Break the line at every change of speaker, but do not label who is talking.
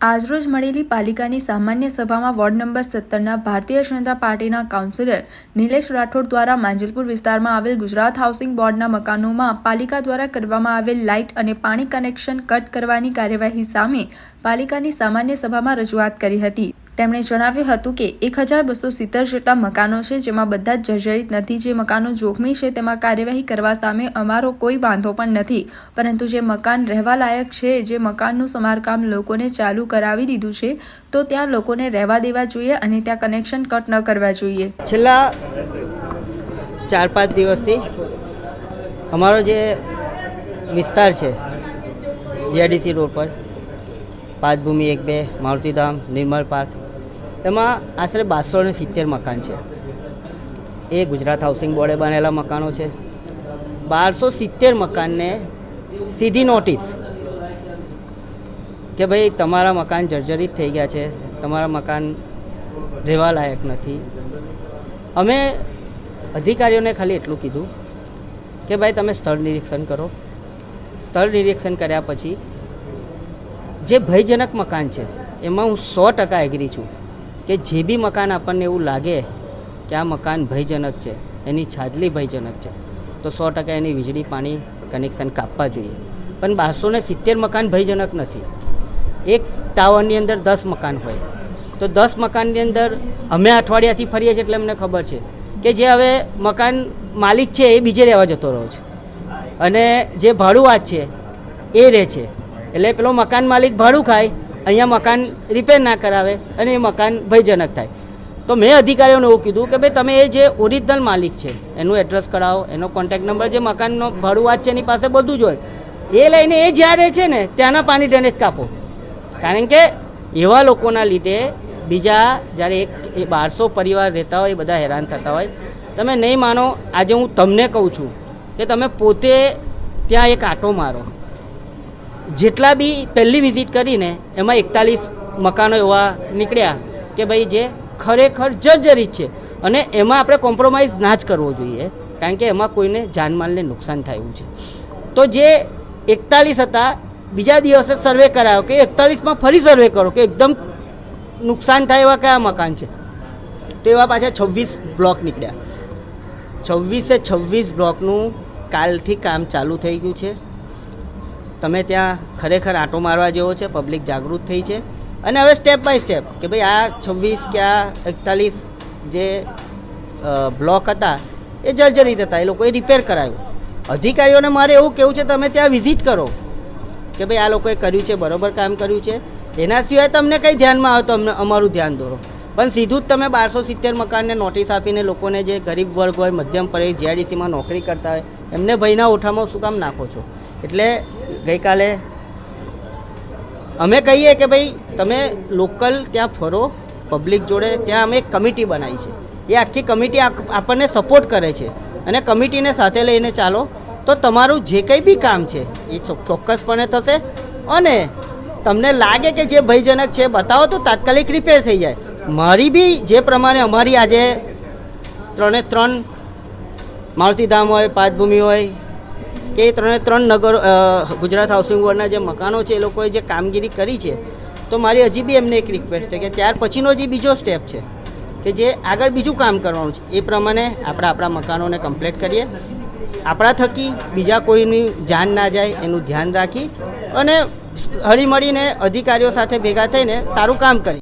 આજરોજ મળેલી પાલિકાની સામાન્ય સભામાં વોર્ડ નંબર સત્તરના ભારતીય જનતા પાર્ટીના કાઉન્સિલર નિલેશ રાઠોડ દ્વારા માંજલપુર વિસ્તારમાં આવેલ ગુજરાત હાઉસિંગ બોર્ડના મકાનોમાં પાલિકા દ્વારા કરવામાં આવેલ લાઇટ અને પાણી કનેક્શન કટ કરવાની કાર્યવાહી સામે પાલિકાની સામાન્ય સભામાં રજૂઆત કરી હતી. તેમણે જણાવ્યું હતું કે એક હજાર બસો સિત્તેર જેટલા મકાનો છે, જેમાં બધા જ જર્જરિત નથી. જે મકાનો જોખમી છે, તેમાં કાર્યવાહી કરવા સામે અમારો કોઈ વાંધો પણ નથી. પરંતુ જે મકાન રહેવાલાયક છે, જે મકાનનું સમારકામ લોકોને ચાલુ કરાવી દીધું છે, તો ત્યાં લોકોને રહેવા દેવા જોઈએ અને ત્યાં કનેક્શન કટ ન કરવા જોઈએ.
છેલ્લા ચાર પાંચ દિવસથી અમારો જે વિસ્તાર છે જીઆઈડીસી રોડ પર પાચભૂમિ એક બે, મારુતિધામ, નિર્મલ પાર્ક એમાં આશરે બારસો ને સિત્તેર મકાન છે. એ ગુજરાત હાઉસિંગ બોર્ડે બનેલા મકાનો છે. બારસો સિત્તેર મકાનને સીધી નોટિસ કે ભાઈ તમારા મકાન જર્જરિત થઈ ગયા છે, તમારા મકાન રહેવા લાયક નથી. અમે અધિકારીઓને ખાલી એટલું કીધું કે ભાઈ તમે સ્થળ નિરીક્ષણ કરો. સ્થળ નિરીક્ષણ કર્યા પછી જે ભયજનક મકાન છે, એમાં હું સો ટકા એગ્રી છું. કે જે બી મકાન આપણને એવું લાગે કે આ મકાન ભયજનક છે, એની છાજલી ભયજનક છે, તો સો ટકા એની વીજળી પાણી કનેક્શન કાપવા જોઈએ. પણ બારસો ને સિત્તેર મકાન ભયજનક નથી. એક ટાવરની અંદર દસ મકાન હોય. તો દસ મકાનની અંદર અમે અઠવાડિયાથી ફરીએ છીએ એટલે અમને ખબર છે કે જે હવે મકાન માલિક છે એ બીજે રહેવા જતો રહ્યો છે. અને જે ભાડુઆત છે, એ રહે છે. એટલે પેલો મકાન માલિક ભાડું ખાય અહીંયા મકાન રિપેર ના કરાવે અને એ મકાન ભયજનક થાય. તો મેં અધિકારીઓને એવું કીધું કે ભાઈ તમે એ જે ઓરિજિનલ માલિક છે, એનું એડ્રેસ કઢાવો, એનો કોન્ટેક્ટ નંબર જે મકાનનો ભાડુઆત છે એની પાસે બધું જ હોય. એ લઈને એ જ્યાં રહે છે ને, ત્યાંના પાણી ડ્રેનેજ કાપો. કારણ કે એવા લોકોના લીધે બીજા જ્યારે એક, એ બારસો પરિવાર રહેતા હોય, એ બધા હેરાન થતા હોય. તમે નહીં માનો, આજે હું તમને કહું છું કે તમે પોતે ત્યાં એક આંટો મારો. જેટલા બી પહેલી વિઝિટ કરીને એમાં એકતાલીસ મકાનો એવા નીકળ્યા કે ભાઈ જે ખરેખર જર્જરિત છે. અને એમાં આપણે કોમ્પ્રોમાઇઝ ના જ કરવો જોઈએ, કારણ કે એમાં કોઈને જાનમાલને નુકસાન થયું છે. તો જે એકતાલીસ હતા, બીજા દિવસે સર્વે કરાયો કે એકતાલીસમાં ફરી સર્વે કરો કે એકદમ નુકસાન થાય એવા કયા મકાન છે. તો એવા પાછા છવ્વીસ બ્લોક નીકળ્યા. છવ્વીસે છવ્વીસ બ્લોકનું કાલથી કામ ચાલુ થઈ ગયું છે. તમે ત્યાં ખરેખર આંટો મારવા જેવો છે પબ્લિક જાગૃત થઈ છે. અને હવે સ્ટેપ બાય સ્ટેપ કે ભાઈ આ છવ્વીસ કે આ એકતાલીસ જે બ્લોક હતા, એ જર્જરિત હતા, એ લોકોએ રિપેર કરાવ્યું. અધિકારીઓને મારે એવું કહેવું છે, તમે ત્યાં વિઝિટ કરો. કે ભાઈ આ લોકોએ કર્યું છે, બરોબર કામ કર્યું છે. એના સિવાય તમને કંઈ ધ્યાનમાં આવે તો અમને અમારું ધ્યાન દોરો. પણ સીધું જ તમે બારસો સિત્તેર મકાનને નોટિસ આપીને લોકોને જે ગરીબ વર્ગ હોય, મધ્યમ પરિ જીઆઈડીસીમાં નોકરી કરતા હોય, એમને ભયના ઓઠામાં શું કામ નાખો છો? એટલે ગઈકાલે અમે કહીએ કે ભાઈ, તમે લોકલ ત્યાં ફરો પબ્લિક જોડે, ત્યાં અમે એક કમિટી બનાવી છે. એ આખી કમિટી આપ- આપણને સપોર્ટ કરે છે. અને કમિટીને સાથે લઈને ચાલો, તો તમારું જે કંઈ બી કામ છે, એ ચોક્કસપણે થશે. અને તમને લાગે કે જે ભયજનક છે, બતાવો તો તાત્કાલિક રિપેર થઈ જાય. મારી બી જે પ્રમાણે અમારી આજે ત્રણે ત્રણ મારુતિધામ હોય પાંચભૂમિ હોય કે ત્રણે ત્રણ નગર ગુજરાત હાઉસિંગ બોર્ડના જે મકાનો છે, એ લોકોએ જે કામગીરી કરી છે, તો મારી હજી બી એમને એક રિક્વેસ્ટ છે કે ત્યાર પછીનો જે બીજો સ્ટેપ છે, કે જે આગળ બીજું કામ કરવાનું છે, એ પ્રમાણે આપણે આપણા મકાનોને કમ્પ્લીટ કરીએ. આપણા થકી બીજા કોઈની જાન ના જાય, એનું ધ્યાન રાખી અને હળીમળીને અધિકારીઓ સાથે ભેગા થઈને સારું કામ કરી